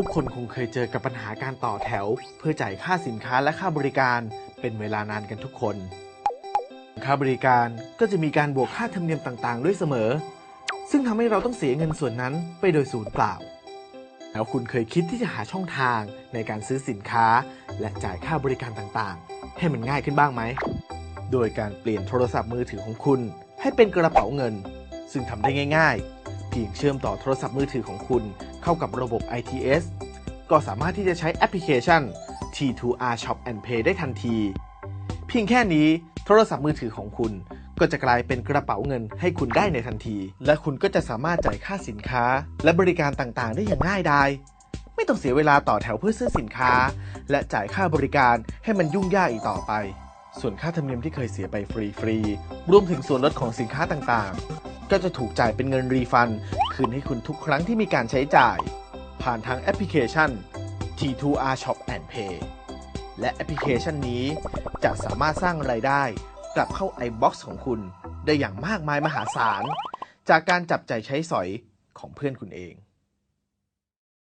ทุกคนคงเคยเจอกับปัญหาการต่อแถว เพื่อจ่ายค่าสินค้าและค่าบริการเป็นเวลานานกันทุกคน ค่าบริการก็จะมีการบวกค่าธรรมเนียมต่างๆ ด้วยเสมอ ซึ่งทำให้เราต้องเสียเงินส่วนนั้นไปโดยศูนย์เปล่า แล้วคุณเคยคิดที่จะหาช่องทางในการซื้อสินค้า และจ่ายค่าบริการต่างๆ ให้มันง่ายขึ้นบ้างไหม โดยการเปลี่ยนโทรศัพท์มือถือของคุณ ให้เป็นกระเป๋าเงิน ซึ่งทำได้ง่าย ๆ เพียงเชื่อมต่อโทรศัพท์มือถือของคุณเข้ากับระบบ ITS ก็สามารถที่จะใช้แอปพลิเคชัน T2R Shop and Pay ได้ทันที เพียงแค่นี้โทรศัพท์มือถือของคุณก็จะกลายเป็นกระเป๋าเงินให้คุณได้ในทันที และคุณก็จะสามารถจ่ายค่าสินค้า และบริการต่างๆ ได้อย่างง่ายดายไม่ต้องเสียเวลาต่อแถวเพื่อซื้อสินค้า และจ่ายค่าบริการให้มันยุ่งยากอีกต่อไป ส่วนค่าธรรมเนียมที่เคยเสียไปฟรีๆรวมถึงส่วนลดของสินค้าต่างๆ ก็จะถูกจ่ายเป็นเงินรีฟัน คืนให้คุณทุกครั้งที่มีการใช้จ่าย ผ่านทางแอปพลิเคชัน T2R Shop and Pay และแอปพลิเคชันนี้จะสามารถสร้างรายได้กลับเข้า iBox ของคุณได้อย่างมากมายมหาศาล จากการจับใจใช้สอยของเพื่อนคุณเอง